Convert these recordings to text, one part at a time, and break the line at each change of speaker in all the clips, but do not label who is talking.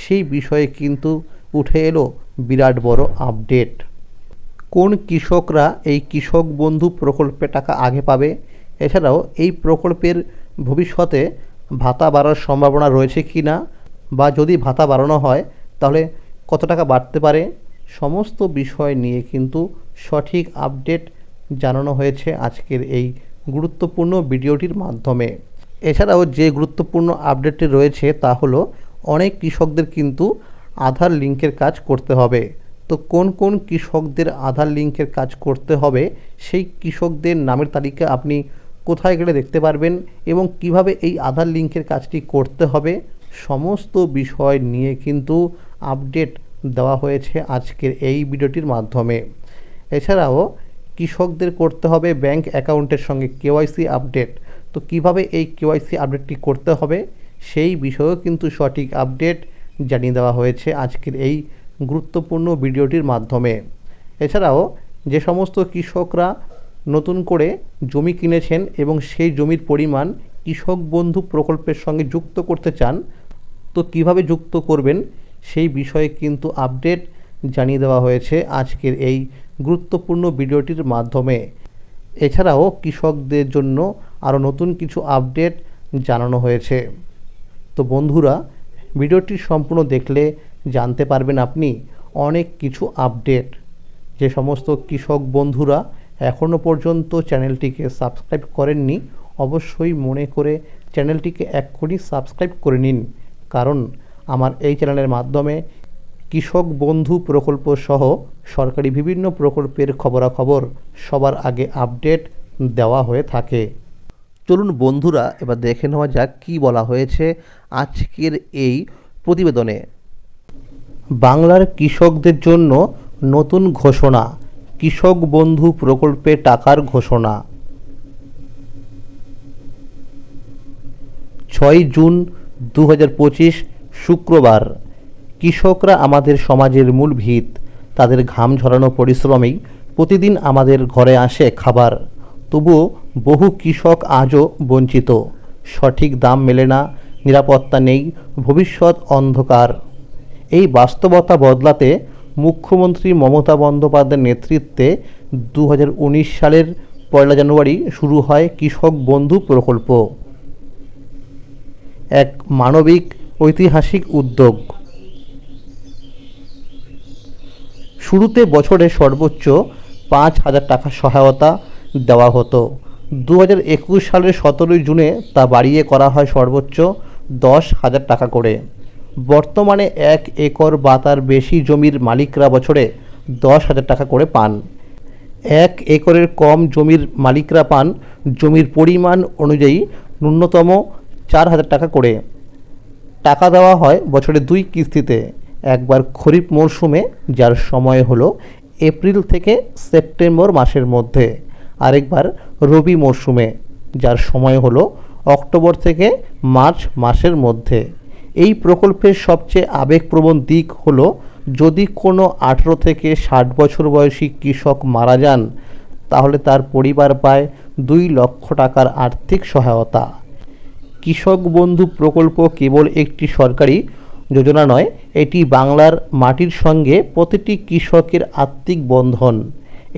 সেই বিষয়ে কিন্তু উঠে এলো বিরাট বড় আপডেট কোন কৃষকরা এই কৃষক বন্ধু প্রকল্পে টাকা আগে পাবে? এছাড়াও এই প্রকল্পের ভবিষ্যতে ভাতা বাড়ার সম্ভাবনা রয়েছে কি না বা যদি ভাতা বাড়ানো হয়, তাহলে কত টাকা বাড়তে পারে? সমস্ত বিষয় নিয়ে কিন্তু সঠিক আপডেট জানানো হয়েছে আজকের এই গুরুত্বপূর্ণ ভিডিওটির মাধ্যমে। এছাড়াও যে গুরুত্বপূর্ণ আপডেটটি রয়েছে তা হলো অনেক কৃষকদের কিন্তু আধার লিঙ্কের কাজ করতে হবে। তো কোন কোন কৃষকদের আধার লিঙ্কের কাজ করতে হবে, সেই কৃষকদের নামের তালিকা আপনি কোথায় গেলে দেখতে পারবেন এবং কীভাবে এই আধার লিঙ্কের কাজটি করতে হবে, সমস্ত বিষয় নিয়ে কিন্তু আপডেট দেওয়া হয়েছে আজকের এই ভিডিওটির মাধ্যমে। এছাড়াও কৃষকদের করতে হবে ব্যাংক অ্যাকাউন্টের সঙ্গে কেওয়াইসি আপডেট। তো কীভাবে এই কেওয়াইসি আপডেটটি করতে হবে সেই বিষয়েও কিন্তু সঠিক আপডেট জানিয়ে দেওয়া হয়েছে আজকের এই গুরুত্বপূর্ণ ভিডিওটির মাধ্যমে। এছাড়াও যে সমস্ত কৃষকরা নতুন করে জমি কিনেছেন এবং সেই জমির পরিমাণ কৃষক বন্ধু প্রকল্পের সঙ্গে যুক্ত করতে চান, তো কীভাবে যুক্ত করবেন সেই বিষয়ে কিন্তু আপডেট জানিয়ে দেওয়া হয়েছে আজকের এই গুরুত্বপূর্ণ ভিডিওটির মাধ্যমে। এছাড়াও কৃষকদের জন্য আরও নতুন কিছু আপডেট জানানো হয়েছে। তো বন্ধুরা, ভিডিওটি সম্পূর্ণ দেখলে জানতে পারবেন আপনি অনেক কিছু আপডেট। যে সমস্ত কৃষক বন্ধুরা এখনও পর্যন্ত চ্যানেলটিকে সাবস্ক্রাইব করেননি, অবশ্যই মনে করে চ্যানেলটিকে এক্ষুনি সাবস্ক্রাইব করে নিন। কারণ আমার এই চ্যানেলের মাধ্যমে কৃষক বন্ধু প্রকল্প সহ সরকারি বিভিন্ন প্রকল্পের খবরাখবর সবার আগে আপডেট দেওয়া হয়ে থাকে। চলুন বন্ধুরা, এবার দেখে নেওয়া যাক কী বলা হয়েছে আজকের এই প্রতিবেদনে। বাংলার কৃষকদের জন্য নতুন ঘোষণা, কৃষক বন্ধু প্রকল্পে টাকার ঘোষণা। ছয় জুন দু হাজার পঁচিশ, শুক্রবার। কৃষকরা আমাদের সমাজের মূল ভিত, তাদের ঘাম ঝরানো পরিশ্রমেই প্রতিদিন আমাদের ঘরে আসে খাবার। তবুও বহু কৃষক আজও বঞ্চিত। সঠিক দাম মেলে না, নিরাপত্তা নেই, ভবিষ্যৎ অন্ধকার। এই বাস্তবতা বদলাতে মুখ্যমন্ত্রী মমতা বন্দ্যোপাধ্যায়ের নেতৃত্বে দু হাজার উনিশ সালের পয়লা জানুয়ারি শুরু হয় কৃষক বন্ধু প্রকল্প। এক মানবিক, ঐতিহাসিক উদ্যোগ। শুরুতে বছরে সর্বোচ্চ পাঁচ হাজার টাকা সহায়তা দেওয়া হতো। দু হাজার একুশ সালের সতেরোই জুনে তা বাড়িয়ে করা হয় সর্বোচ্চ দশ হাজার টাকা করে। বর্তমানে এক একর বা তার বেশি জমির মালিকরা বছরে দশ হাজার টাকা করে পান। এক একরের কম জমির মালিকরা পান। জমির পরিমাণ অনুযায়ী ন্যূনতম চার হাজার টাকা করে। টাকা দেওয়া হয় বছরে দুই কিস্তিতে। একবার খরিফ মরশুমে, যার সময় হলো এপ্রিল থেকে সেপ্টেম্বর মাসের মধ্যে। আরেকবার রবি মরশুমে, যার সময় হলো অক্টোবর থেকে মার্চ মাসের মধ্যে। এই প্রকল্পের সবচেয়ে আবেগপ্রবণ দিক হলো, যদি কোনো আঠেরো থেকে ষাট বছর বয়সী কৃষক মারা যান, তাহলে তার পরিবার পায় দুই লক্ষ টাকার আর্থিক সহায়তা। কৃষক বন্ধু প্রকল্প কেবল একটি সরকারি যোজনা নয়, এটি বাংলার মাটির সঙ্গে প্রতিটি কৃষকের আত্মিক বন্ধন।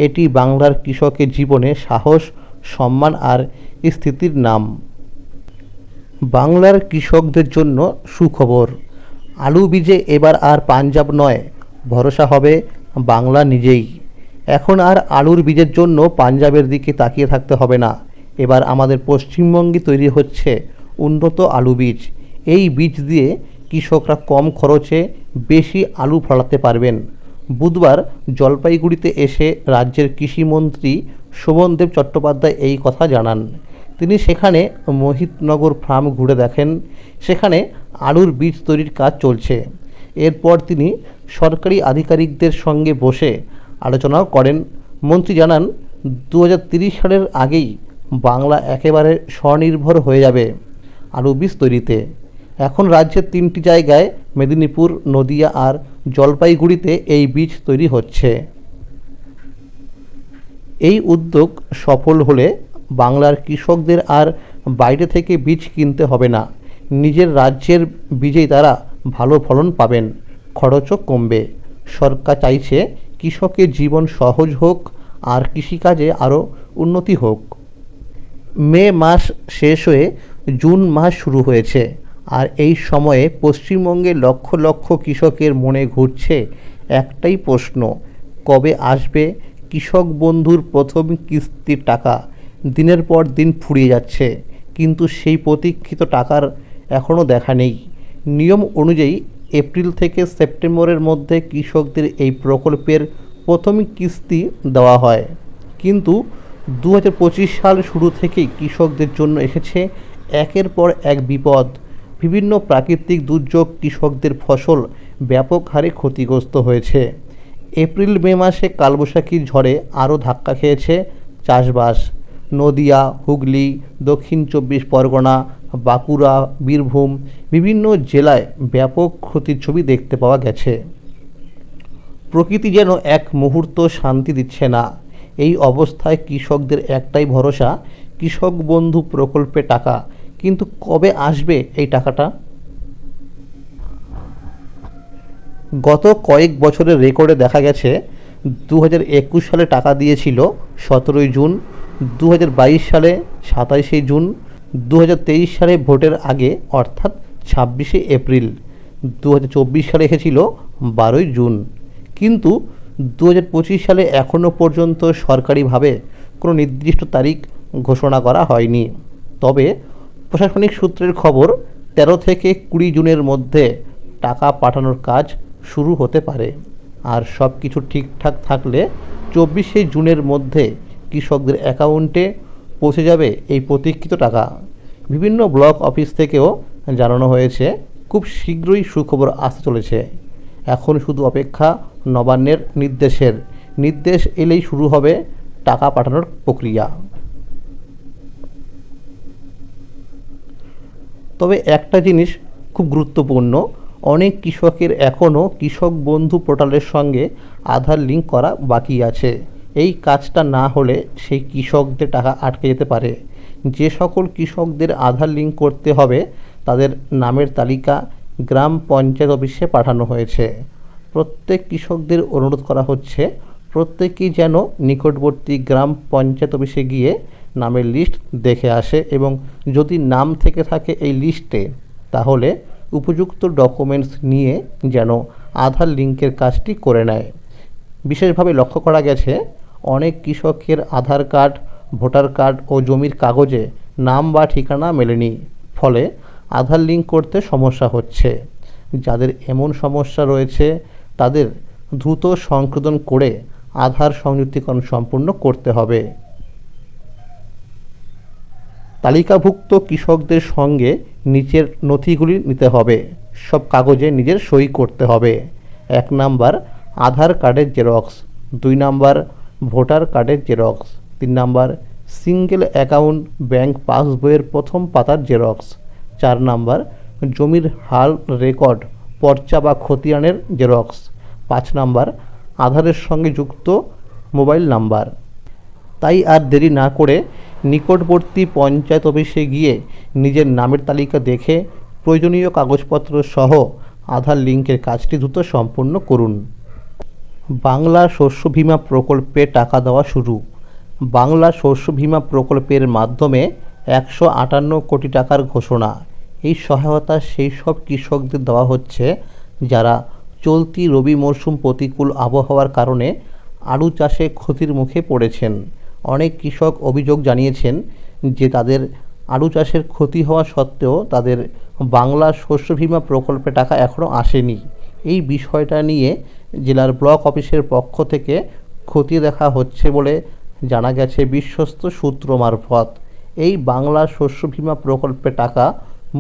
এটি বাংলার কৃষকের জীবনে সাহস, সম্মান আর স্থিতির নাম। বাংলার কৃষকদের জন্য সুখবর। আলু বীজে এবার আর পাঞ্জাব নয়, ভরসা হবে বাংলা নিজেই। এখন আর আলুর বীজের জন্য পাঞ্জাবের দিকে তাকিয়ে থাকতে হবে না। এবার আমাদের পশ্চিমবঙ্গে তৈরি হচ্ছে উন্নত আলু বীজ। এই বীজ দিয়ে কৃষকরা কম খরচে বেশি আলু ফলাতে পারবেন। বুধবার জলপাইগুড়িতে এসে রাজ্যের কৃষিমন্ত্রী শোভনদেব চট্টোপাধ্যায় এই কথা জানান। তিনি সেখানে মোহিতনগর ফার্ম ঘুরে দেখেন। সেখানে আলুর বীজ তৈরির কাজ চলছে। এরপর তিনি সরকারি আধিকারিকদের সঙ্গে বসে আলোচনাও করেন। মন্ত্রী জানান দু সালের আগেই বাংলা একেবারে স্বনির্ভর হয়ে যাবে আলু বীজ তৈরিতে। এখন রাজ্যের তিনটি জায়গায় মেদিনীপুর, নদিয়া আর জলপাইগুড়িতে এই বীজ তৈরি হচ্ছে। এই উদ্যোগ সফল হলে বাংলার কৃষকদের আর বাইরে থেকে বীজ কিনতে হবে না। নিজের রাজ্যের বীজেই তারা ভালো ফলন পাবেন। খরচও কমবে। সরকার চাইছে কৃষকের জীবন সহজ হোক, আর কৃষিকাজে আরও উন্নতি হোক। মে মাস শেষ হয়ে জুন মাস শুরু হয়েছে। আর এই সময়ে পশ্চিমবঙ্গে লক্ষ লক্ষ কৃষকের মনে ঘুরছে একটাই প্রশ্ন, কবে আসবে কৃষক বন্ধুর প্রথম কিস্তির টাকা? দিনের পর দিন ফুরিয়ে যাচ্ছে, কিন্তু সেই প্রতীক্ষিত টাকার এখনও দেখা নেই। নিয়ম অনুযায়ী এপ্রিল থেকে সেপ্টেম্বরের মধ্যে কৃষকদের এই প্রকল্পের প্রথম কিস্তি দেওয়া হয়। কিন্তু দু হাজার পঁচিশ সাল শুরু থেকেই কৃষকদের জন্য এসেছে একের পর এক বিপদ। বিভিন্ন প্রাকৃতিক দুর্যোগ কৃষকদের ফসল ব্যাপক হারে ক্ষতিগ্রস্ত হয়েছে। এপ্রিল মে মাসে কালবৈশাখীর ঝড়ে আরও ধাক্কা খেয়েছে চাষবাস। নদিয়া, হুগলি, দক্ষিণ চব্বিশ পরগনা, বাঁকুড়া, বীরভূম বিভিন্ন জেলায় ব্যাপক ক্ষতির ছবি দেখতে পাওয়া গেছে। প্রকৃতি যেন এক মুহূর্ত শান্তি দিচ্ছে না। এই অবস্থায় কৃষকদের একটাই ভরসা, কৃষক বন্ধু প্রকল্পে টাকা। কিন্তু কবে আসবে এই টাকাটা? গত কয়েক বছরের রেকর্ডে দেখা গেছে দু হাজার একুশ সালে টাকা দিয়েছিল সতেরোই জুন দু হাজার বাইশ সালে সাতাইশে জুন দু হাজার তেইশ সালে ভোটের আগে, অর্থাৎ ছাব্বিশে এপ্রিল দু হাজার চব্বিশ সালে এসেছিল বারোই জুন। কিন্তু দু হাজার পঁচিশ সালে এখনও পর্যন্ত সরকারিভাবে কোনো নির্দিষ্ট তারিখ ঘোষণা করা হয়নি। তবে প্রশাসনিক সূত্রের খবর, তেরো থেকে কুড়ি জুনের মধ্যে টাকা পাঠানোর কাজ শুরু হতে পারে। আর সব কিছু ঠিকঠাক থাকলে চব্বিশে জুনের মধ্যে কৃষকদের অ্যাকাউন্টে পৌঁছে যাবে এই প্রতীক্ষিত টাকা। বিভিন্ন ব্লক অফিস থেকেও জানানো হয়েছে, খুব শীঘ্রই সুখবর আসতে চলেছে। এখন শুধু অপেক্ষা নবান্নের নির্দেশের। নির্দেশ এলেই শুরু হবে টাকা পাঠানোর প্রক্রিয়া। তবে একটা জিনিস খুব গুরুত্বপূর্ণ, অনেক কৃষকের এখনও কৃষক বন্ধু পোর্টালের সঙ্গে আধার লিঙ্ক করা বাকি আছে। এই কাজটা না হলে সেই কৃষকদের টাকা আটকে যেতে পারে। যে সকল কৃষকদের আধার লিঙ্ক করতে হবে, তাদের নামের তালিকা গ্রাম পঞ্চায়েত অফিসে পাঠানো হয়েছে। প্রত্যেক কৃষকদের অনুরোধ করা হচ্ছে, প্রত্যেকেই যেন নিকটবর্তী গ্রাম পঞ্চায়েত অফিসে গিয়ে নামের লিস্ট দেখে আসে এবং যদি নাম থেকে থাকে এই লিস্টে তাহলে উপযুক্ত ডকুমেন্টস নিয়ে যেন আধার লিঙ্কের কাজটি করে নেয়। বিশেষভাবে লক্ষ্য করা গেছে, অনেক কৃষকের আধার কার্ড, ভোটার কার্ড ও জমির কাগজে নাম বা ঠিকানা মেলেনি। ফলে আধার লিঙ্ক করতে সমস্যা হচ্ছে। যাদের এমন সমস্যা রয়েছে, তাদের দ্রুত সংশোধন করে আধার সংযুক্তিকরণ সম্পূর্ণ করতে হবে। তালিকাভুক্ত কৃষকদের সঙ্গে নিচের নথিগুলি নিতে হবে। সব কাগজে নিজের সই করতে হবে। এক নাম্বার, আধার কার্ডের জেরক্স। দুই নাম্বার, ভোটার কার্ডের জেরক্স। তিন নাম্বার, সিঙ্গেল অ্যাকাউন্ট ব্যাংক পাসবইয়ের প্রথম পাতার জেরক্স। চার নাম্বার, জমির হাল রেকর্ড, পর্চা বা খতিয়ানের জেরক্স। পাঁচ নাম্বার, আধারের সঙ্গে যুক্ত মোবাইল নাম্বার। তাই আর দেরি না করে নিকটবর্তী পঞ্চায়েত অফিসে গিয়ে নিজের নামের তালিকা দেখে প্রয়োজনীয় কাগজপত্র সহ আধার লিঙ্কের কাজটি দ্রুত সম্পন্ন করুন। বাংলা শস্য বীমা প্রকল্পে টাকা দেওয়া শুরু। বাংলা শস্য বীমা প্রকল্পের মাধ্যমে একশো আটান্ন কোটি টাকার ঘোষণা। এই সহায়তা সেই সব কৃষকদের দেওয়া হচ্ছে যারা চলতি রবি মরশুম প্রতিকূল আবহাওয়ার কারণে আলু চাষে ক্ষতির মুখে পড়েছেন। অনেক কৃষক অভিযোগ জানিয়েছেন যে তাদের আলু চাষের ক্ষতি হওয়া সত্ত্বেও তাদের বাংলা শস্য বিমা প্রকল্পে টাকা এখনও আসেনি। এই বিষয়টা নিয়ে জেলার ব্লক অফিসের পক্ষ থেকে খতিয়ে দেখা হচ্ছে বলে জানা গেছে বিশ্বস্ত সূত্র মারফত। এই বাংলা শস্য বিমা প্রকল্পে টাকা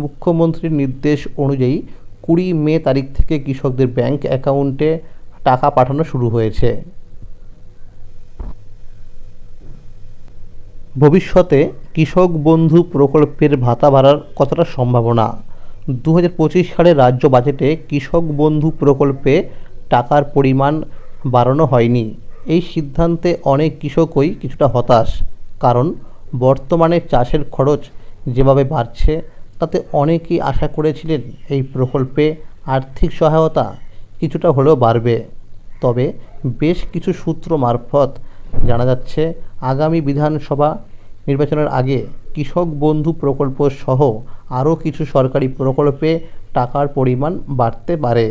মুখ্যমন্ত্রীর নির্দেশ অনুযায়ী কুড়ি মে তারিখ থেকে কৃষকদের ব্যাংক অ্যাকাউন্টে টাকা পাঠানো শুরু হয়েছে। ভবিষ্যতে কৃষক বন্ধু প্রকল্পের ভাতা বাড়ার কতটা সম্ভাবনা? দু হাজার পঁচিশ সালে রাজ্য বাজেটে কৃষক বন্ধু প্রকল্পে টাকার পরিমাণ বাড়ানো হয়নি। এই সিদ্ধান্তে অনেক কৃষকই কিছুটা হতাশ। কারণ, বর্তমানে চাষের খরচ যেভাবে বাড়ছে, তাতে অনেকেই আশা করেছিলেন এই প্রকল্পে আর্থিক সহায়তা কিছুটা হলেও বাড়বে। তবে বেশ কিছু সূত্র মারফত জানা যাচ্ছে, আগামী বিধানসভা নির্বাচনের আগে কৃষক বন্ধু প্রকল্প সহ আরও কিছু সরকারি প্রকল্পে টাকার পরিমাণ বাড়তে পারে।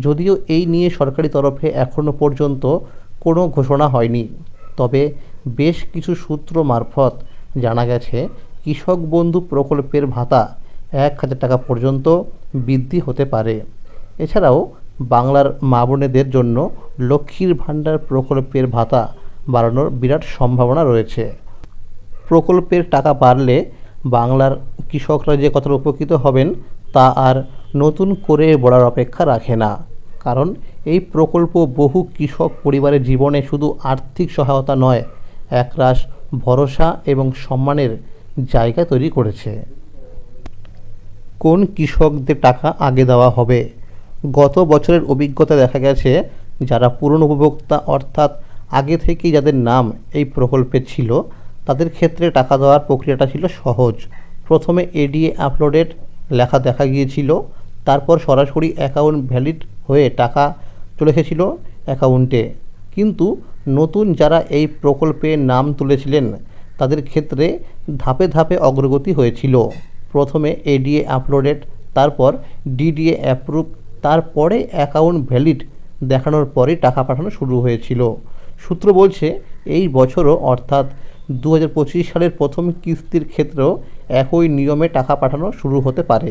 যদিও এই নিয়ে সরকারি তরফে এখনও পর্যন্ত কোনো ঘোষণা হয়নি। তবে বেশ কিছু সূত্র মারফত জানা গেছে, কৃষক বন্ধু প্রকল্পের ভাতা এক হাজার টাকা পর্যন্ত বৃদ্ধি হতে পারে। এছাড়াও বাংলার মা বোনেদের জন্য লক্ষ্মীর ভাণ্ডার প্রকল্পের ভাতা বাড়ানোর বিরাট সম্ভাবনা রয়েছে। প্রকল্পের টাকা বাড়লে বাংলার কৃষকরা যে কতটা উপকৃত হবেন তা আর নতুন করে বলার অপেক্ষা রাখে না। কারণ এই প্রকল্প বহু কৃষক পরিবারের জীবনে শুধু আর্থিক সহায়তা নয়, একরাশ ভরসা এবং সম্মানের জায়গা তৈরি করেছে। কোন কৃষকদের টাকা আগে দেওয়া হবে? গত বছরের অভিজ্ঞতা দেখা গেছে, যারা পুরনো উপভোক্তা অর্থাৎ আগে থেকেই যাদের নাম এই প্রকল্পে ছিল, তাদের ক্ষেত্রে টাকা দেওয়ার প্রক্রিয়াটা ছিল সহজ। প্রথমে এডিএ আপলোডেড লেখা দেখা গিয়েছিল, তারপর সরাসরি অ্যাকাউন্ট ভ্যালিড হয়ে টাকা চলে এসেছিল অ্যাকাউন্টে কিন্তু নতুন যারা এই প্রকল্পে নাম তুলেছিলেন, তাদের ক্ষেত্রে ধাপে ধাপে অগ্রগতি হয়েছিল। প্রথমে এডিএ আপলোডেড তারপর ডিডিএ অ্যাপ্রুভ তারপরে অ্যাকাউন্ট ভ্যালিড দেখানোর পরেই টাকা পাঠানো শুরু হয়েছিল। সূত্র বলছে, এই বছরও অর্থাৎ দু হাজার পঁচিশ সালের প্রথম কিস্তির ক্ষেত্রেও একই নিয়মে টাকা পাঠানো শুরু হতে পারে।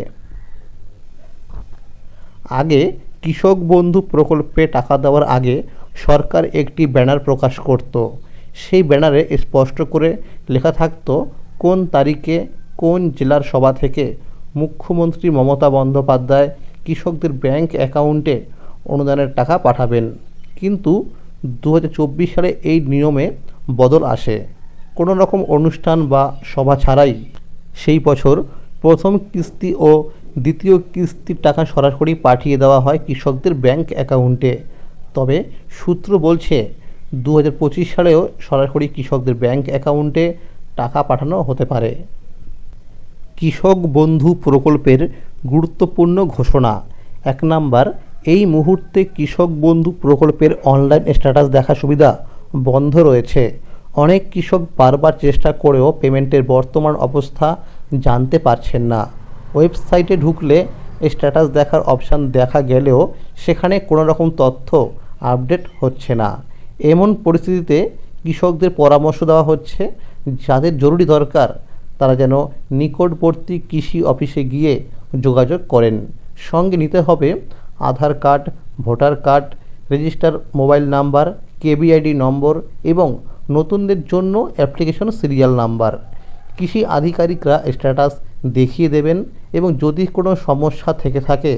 আগে কৃষক বন্ধু প্রকল্পে টাকা দেওয়ার আগে সরকার একটি ব্যানার প্রকাশ করত। সেই ব্যানারে স্পষ্ট করে লেখা থাকতো, কোন তারিখে কোন জেলার সভা থেকে মুখ্যমন্ত্রী মমতা বন্দ্যোপাধ্যায় কৃষকদের ব্যাংক অ্যাকাউন্টে অনুদানের টাকা পাঠাবেন। কিন্তু দু হাজার চব্বিশ সালে এই নিয়মে বদল আসে। কোনো রকম অনুষ্ঠান বা সভা ছাড়াই সেই বছর প্রথম কিস্তি ও দ্বিতীয় কিস্তির টাকা সরাসরি পাঠিয়ে দেওয়া হয় কৃষকদের ব্যাংক অ্যাকাউন্টে। তবে সূত্র বলছে দু হাজার পঁচিশ সালেও সরাসরি কৃষকদের ব্যাংক অ্যাকাউন্টে টাকা পাঠানো হতে পারে। কৃষক বন্ধু প্রকল্পের গুরুত্বপূর্ণ ঘোষণা, এক নাম্বার এই মুহূর্তে কৃষক বন্ধু প্রকল্পের অনলাইন স্ট্যাটাস দেখা সুবিধা বন্ধ রয়েছে। অনেক কৃষক বারবার চেষ্টা করেও পেমেন্টের বর্তমান অবস্থা জানতে পারছেন না। ওয়েবসাইটে ঢুকলে স্ট্যাটাস দেখার অপশান দেখা গেলেও সেখানে কোনো রকম তথ্য আপডেট হচ্ছে না। এমন পরিস্থিতিতে কৃষকদের পরামর্শ দেওয়া হচ্ছে, যাদের জরুরি দরকার, তারা যেন নিকটবর্তী কৃষি অফিসে গিয়ে যোগাযোগ করেন। সঙ্গে নিতে হবে Aadhaar card, voter card, register mobile number, KBID number এবং নতুনদের জন্য অ্যাপ্লিকেশন সিরিয়াল নাম্বার। কৃষি আধিকারিকরা স্ট্যাটাস দেখিয়ে দেবেন এবং যদি কোনো সমস্যা থেকে থাকে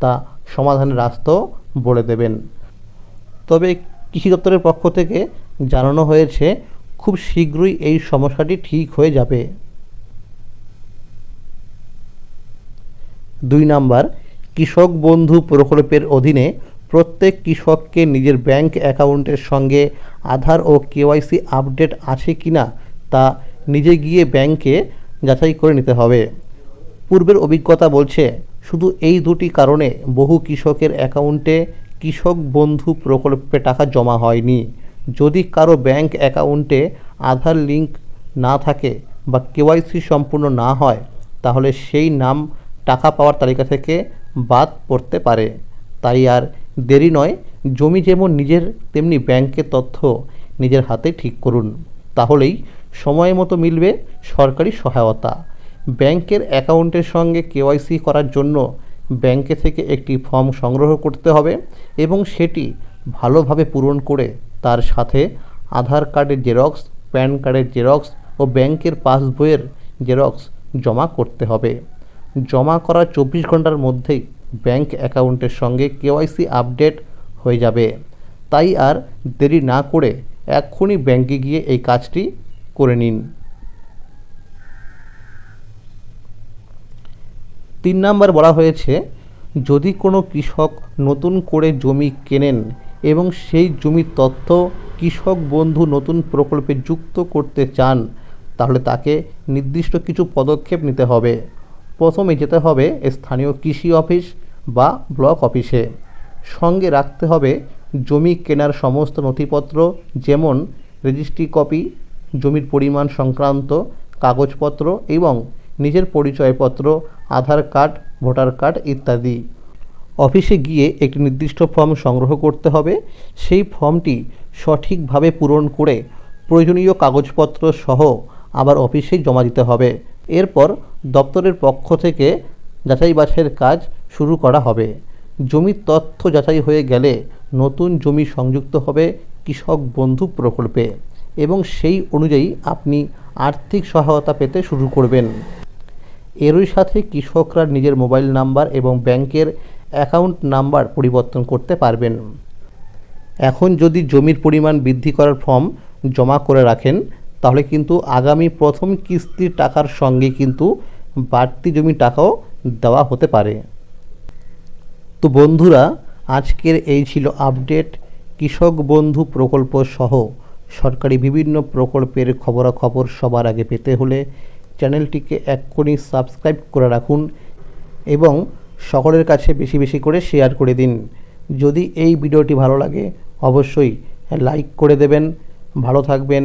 তা সমাধানের রাস্তাও বলে দেবেন। তবে কৃষি দপ্তরের পক্ষ থেকে জানানো হয়েছে, খুব শীঘ্রই এই সমস্যাটি ঠিক হয়ে যাবে। দুই নাম্বার কৃষক বন্ধু প্রকল্পের অধীনে প্রত্যেক কৃষককে নিজের ব্যাংক অ্যাকাউন্টের সঙ্গে আধার ও কেওয়াইসি আপডেট আছে কি না তা নিজে গিয়ে ব্যাংকে যাচাই করে নিতে হবে। পূর্বের অভিজ্ঞতা বলছে, শুধু এই দুটি কারণে বহু কৃষকের অ্যাকাউন্টে কৃষক বন্ধু প্রকল্পে টাকা জমা হয়নি। যদি কারও ব্যাংক অ্যাকাউন্টে আধার লিঙ্ক না থাকে বা কেওয়াইসি সম্পূর্ণ না হয়, তাহলে সেই নাম টাকা পাওয়ার তালিকা থেকে বাদ পড়তে পারে। তাই আর দেরি নয়, জমি যেমন নিজের, তেমনি ব্যাংকের তথ্য নিজের হাতে ঠিক করুন। তাহলেই সময় মতো মিলবে সরকারি সহায়তা। ব্যাংকের অ্যাকাউন্টের সঙ্গে কেওয়াইসি করার জন্য ব্যাংকে থেকে একটি ফর্ম সংগ্রহ করতে হবে এবং সেটি ভালোভাবে পূরণ করে তার সাথে আধার কার্ডের জেরক্স, প্যান কার্ডের জেরক্স ও ব্যাংকের পাসবইয়ের জেরক্স জমা করতে হবে। জমা করার চব্বিশ ঘণ্টার মধ্যেই ব্যাংক অ্যাকাউন্টের সঙ্গে কেওয়াইসি আপডেট হয়ে যাবে। তাই আর দেরি না করে এক্ষুনি ব্যাংকে গিয়ে এই কাজটি করে নিন। তিন নাম্বার বলা হয়েছে, যদি কোনো কৃষক নতুন করে জমি কেনেন এবং সেই জমির তথ্য কৃষক বন্ধু নতুন প্রকল্পে যুক্ত করতে চান, তাহলে তাকে নির্দিষ্ট কিছু পদক্ষেপ নিতে হবে। প্রথমে যেতে হবে স্থানীয় কৃষি অফিস বা ব্লক অফিসে। সঙ্গে রাখতে হবে জমি কেনার সমস্ত নথিপত্র, যেমন রেজিস্ট্রি কপি জমির পরিমাণ সংক্রান্ত কাগজপত্র এবং নিজের পরিচয়পত্র, আধার কার্ড, ভোটার কার্ড ইত্যাদি। অফিসে গিয়ে একটি নির্দিষ্ট ফর্ম সংগ্রহ করতে হবে। সেই ফর্মটি সঠিকভাবে পূরণ করে প্রয়োজনীয় কাগজপত্র সহ আবার অফিসেই জমা দিতে হবে। এরপর দপ্তরের পক্ষ থেকে যাচাই বাছাইয়ের কাজ শুরু করা হবে। জমির তথ্য যাচাই হয়ে গেলে নতুন জমি সংযুক্ত হবে কৃষক বন্ধু প্রকল্পে এবং সেই অনুযায়ী আপনি আর্থিক সহায়তা পেতে শুরু করবেন। এরই সাথে কৃষকরা নিজের মোবাইল নাম্বার এবং ব্যাংকের অ্যাকাউন্ট নাম্বার পরিবর্তন করতে পারবেন। এখন যদি জমির পরিমাণ বৃদ্ধি করার ফর্ম জমা করে রাখেন তাহলে কিন্তু আগামী প্রথম কিস্তির টাকার সঙ্গে কিন্তু বাড়তি জমি টাকাও দেওয়া হতে পারে। তো বন্ধুরা, আজকের এই ছিল আপডেট। কৃষক বন্ধু প্রকল্প সহ সরকারি বিভিন্ন প্রকল্পের খবরাখবর সবার আগে পেতে হলে চ্যানেলটিকে এক্ষুনি সাবস্ক্রাইব করে রাখুন এবং সকলের কাছে বেশি বেশি করে শেয়ার করে দিন। যদি এই ভিডিওটি ভালো লাগে, অবশ্যই লাইক করে দেবেন। ভালো থাকবেন।